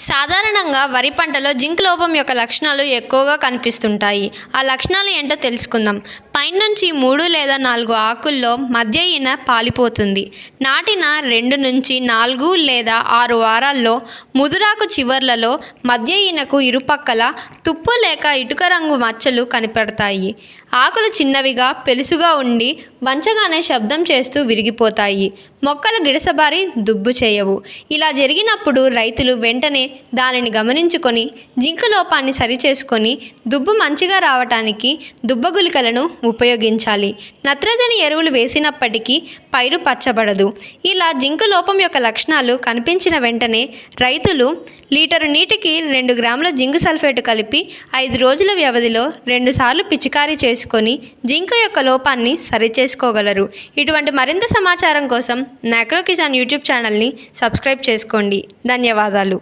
సాధారణంగా వరి పంటలో జింక్ లోపం యొక్క లక్షణాలు ఎక్కువగా కనిపిస్తుంటాయి. ఆ లక్షణాలు ఏంటో తెలుసుకుందాం. పైనుంచి మూడు లేదా నాలుగు ఆకుల్లో మధ్య ఈన పాలిపోతుంది. నాటిన రెండు నుంచి నాలుగు లేదా ఆరు వారాల్లో ముదురాకు చివర్లలో మధ్య ఈనకు ఇరుపక్కల తుప్పు లేక ఇటుక రంగు మచ్చలు కనపడతాయి. ఆకులు చిన్నవిగా పెలుసుగా ఉండి వంచగానే శబ్దం చేస్తూ విరిగిపోతాయి. మొక్కలు గిడసబారి దుబ్బు చేయవు. ఇలా జరిగినప్పుడు రైతులు వెంటనే దానిని గమనించుకొని జింక లోపాన్ని సరిచేసుకొని దుబ్బు మంచిగా రావటానికి దుబ్బ గులికలను ఉపయోగించాలి. నత్రజని ఎరువులు వేసినప్పటికీ పైరు పచ్చబడదు. ఇలా జింకు లోపం యొక్క లక్షణాలు కనిపించిన వెంటనే రైతులు లీటరు నీటికి రెండు గ్రాముల జింకు సల్ఫేట్ కలిపి ఐదు రోజుల వ్యవధిలో రెండుసార్లు పిచికారీ చేసుకొని జింకు యొక్క లోపాన్ని సరిచేసుకోగలరు. ఇటువంటి మరింత సమాచారం కోసం నాక్రో కిసాన్ యూట్యూబ్ ఛానల్ని సబ్స్క్రైబ్ చేసుకోండి. ధన్యవాదాలు.